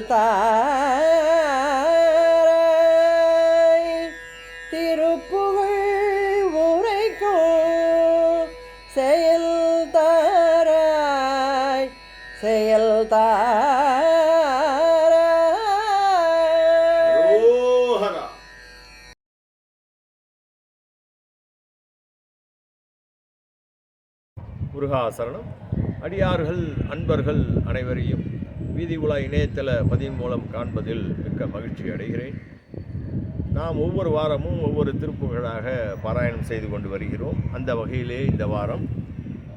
செயல் திருப்புகழ் உரைக்கும் செயல் தாராய் செயல் தாராய் முருகாசரணம். அடியார்கள் அன்பர்கள் அனைவரையும் வீதி உலா இணையதள பதிவின் மூலம் காண்பதில் மிக்க மகிழ்ச்சி அடைகிறேன். நாம் ஒவ்வொரு வாரமும் ஒவ்வொரு திருப்புகழாக பாராயணம் செய்து கொண்டு வருகிறோம். அந்த வகையிலே இந்த வாரம்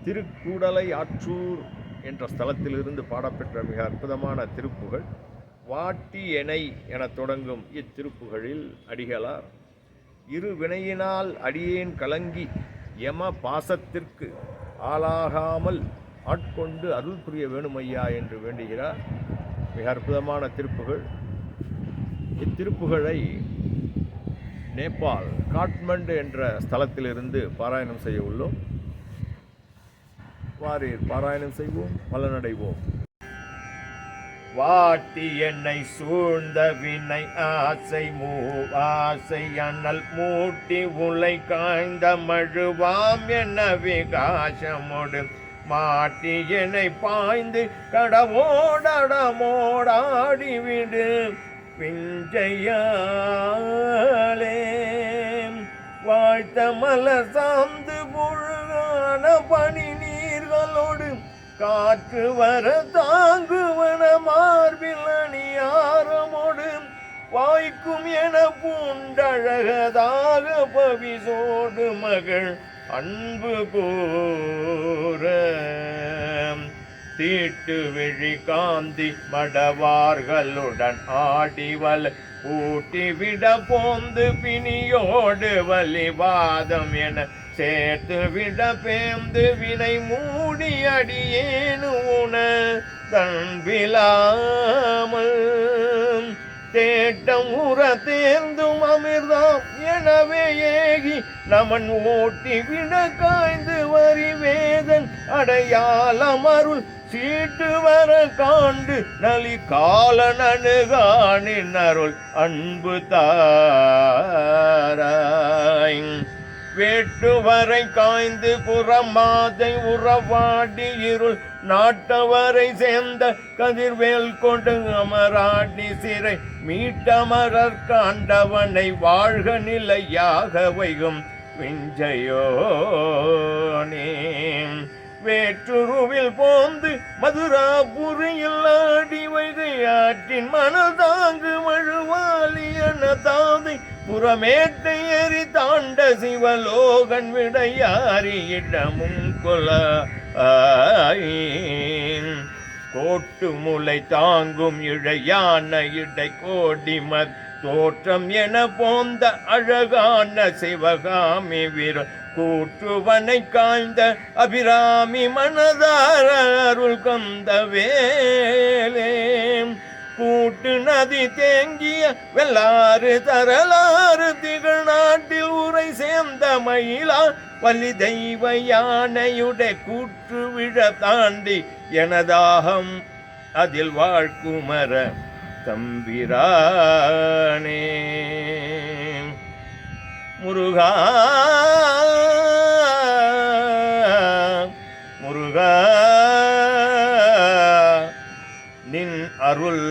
திருக்கூடலை ஆற்றூர் என்ற ஸ்தலத்திலிருந்து பாடப்பெற்ற மிக அற்புதமான திருப்புகழ் வாட்டி எனை என தொடங்கும் இத்திருப்புகளில் அடிகளார் இரு வினையினால் அடியேன் கலங்கி யம பாசத்திற்கு ஆளாகாமல் ஆட்கொண்டு அருள் புரிய வேணுமையா என்று வேண்டுகிறார். மிக அற்புதமான திருப்புகள். இத்திருப்புகளை நேபாள் காட்மண்டு என்ற ஸ்தலத்திலிருந்து பாராயணம் செய்ய உள்ளோம். வாரீர் பாராயணம் செய்வோம் பலனடைவோம். வாட்டி என்னை சூழ்ந்த வினை ஆசை மூ ஆசை அண்ணல் மூட்டி உலை காய்ந்த மழுவாம் என்ன விகாசமோடு மாட்டி என்னை பாய்ந்து கடவோடமோடாடிவிடு பிஞ்சையாலே வாழ்த்த மலர் சார்ந்து முழுகான பனி நீர்களோடு காற்று வர தாங்குவன மார்பில் அணியாரமோடு வாய்க்கும் என பூண்டழகதாக பவிசோடு மகள் அன்பு போ தீட்டு விழி காந்தி மடவார்களுடன் ஆடிவல் ஊட்டிவிட போந்து பிணியோடு வலிவாதம் என சேர்த்து விட பேந்து வினை மூடி அடியேனு உண தன்பிலாமல். தேட்டம் உற தேர்ந்தும் அமிர்தம் எனவே ஏகி நமன் ஓட்டி விட காய்ந்து வரி வேதன் அடையாளம் அருள் சீட்டு வர காண்டு நலி காலன் அணுகானின் அருள் அன்பு தாராய். வேட்டுவரை காய்ந்து புறமாதை உறவாடி இருள் நாட்டவரை சேர்ந்த கதிர்வேல் கொண்டு அமராடி சிறை மீட்டமரர் காண்டவனை வாழ்க நிலையாக வைகும் விஞ்சையோனே. வேற்றுருவில் போந்து மதுராபுரியில் ஆடி வைகை ஆற்றின் மணல் தாங்கு மழுவாலி என தாதை புறமேட்டை எரி தாண்ட சிவலோகன் விடையாரி இடமும் கொல கோட்டு முளை தாங்கும் இழையான இடை கோடி மத் தோற்றம் என போந்த அழகான சிவகாமி வீரர் கூற்றுவனை காய்ந்த அபிராமி மனதார அருள் கொந்த வேலே. கூட்டு நதி தேங்கிய வெள்ளாறு தரலாறு திகழ்நாட்டில் உரை சேர்ந்த மயிலா வலி தெய்வ யானையுடைய கூற்று விழ தாண்டி எனதாகம் அதில் வாழ்க்குமர தம்பிரானே. முருகா அருள்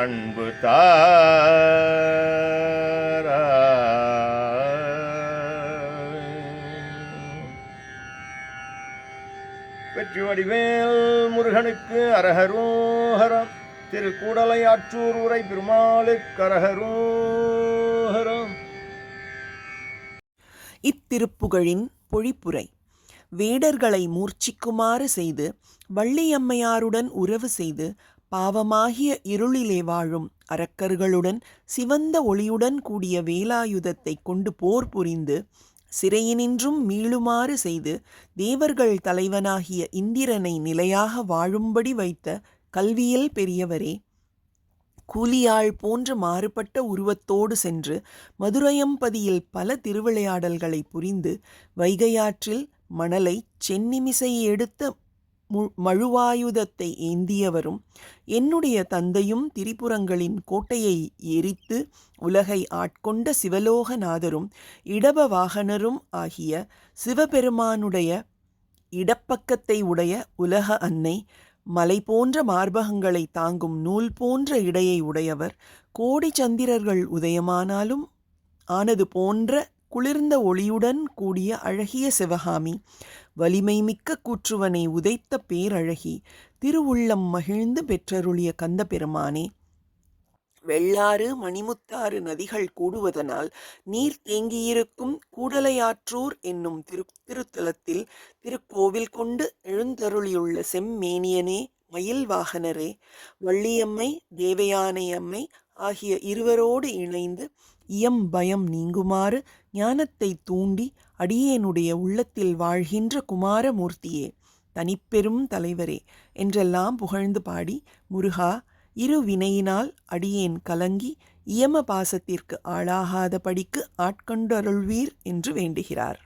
அன்பு தாரா. வடிவேல் முருகனுக்கு அரகரோஹரம் திரு கூடலையாற்றூர் உரை பெருமாளுக்கு அரகரோஹரம் இத்திருப்புகழின் பொழிப்புரை. வேடர்களை மூர்ச்சிக்குமாறு செய்து வள்ளியம்மையாருடன் உறவு செய்து பாவமாகிய இருளிலே வாழும் அரக்கர்களுடன் சிவந்த ஒளியுடன் கூடிய வேலாயுதத்தை கொண்டு போர் புரிந்து சிறையினின்றும் மீளுமாறு செய்து தேவர்கள் தலைவனாகிய இந்திரனை நிலையாக வாழும்படி வைத்த கல்வியில் பெரியவரே கூலியாள் போன்ற மாறுபட்ட உருவத்தோடு சென்று மதுரையம்பதியில் பல திருவிளையாடல்களை புரிந்து வைகையாற்றில் மணலை சென்னிமிசை எடுத்த மழுவாயுதத்தை ஏந்தியவரும் என்னுடைய தந்தையும் திரிபுரங்களின் கோட்டையை எரித்து உலகை ஆட்கொண்ட சிவலோகநாதரும் இடப வாகனரும் ஆகிய சிவபெருமானுடைய இடப்பக்கத்தை உடைய உலக அன்னை மலை போன்ற மார்பகங்களை தாங்கும் நூல் போன்ற இடையை உடையவர் கோடி சந்திரர்கள் உதயமானாலும் ஆனது போன்ற குளிர்ந்த ஒளியுடன் கூடிய அழகிய சிவகாமி வலிமை மிக்க கூற்றுவனை உதைத்த பேரழகி திருவுள்ளம் மகிழ்ந்து பெற்றருளிய கந்த பெருமானே வெள்ளாறு மணிமுத்தாறு நதிகள் கூடுவதனால் நீர் தேங்கியிருக்கும் கூடலையாற்றூர் என்னும் திரு திருத்தலத்தில் திருக்கோவில் கொண்டு எழுந்தருளியுள்ள செம்மேனியனே மயில் வாகனரே வள்ளியம்மை தேவயானையம்மை ஆகிய இருவரோடு இணைந்து இயம் பயம் நீங்குமாறு ஞானத்தை தூண்டி அடியேனுடைய உள்ளத்தில் வாழ்கின்ற குமாரமூர்த்தியே தனிப்பெரும் தலைவரே என்றெல்லாம் புகழ்ந்து பாடி முருகா இரு வினையினால் அடியேன் கலங்கி இயம பாசத்திற்கு ஆளாகாத படிக்கு ஆட்கொண்டருள்வீர் என்று வேண்டுகிறார்.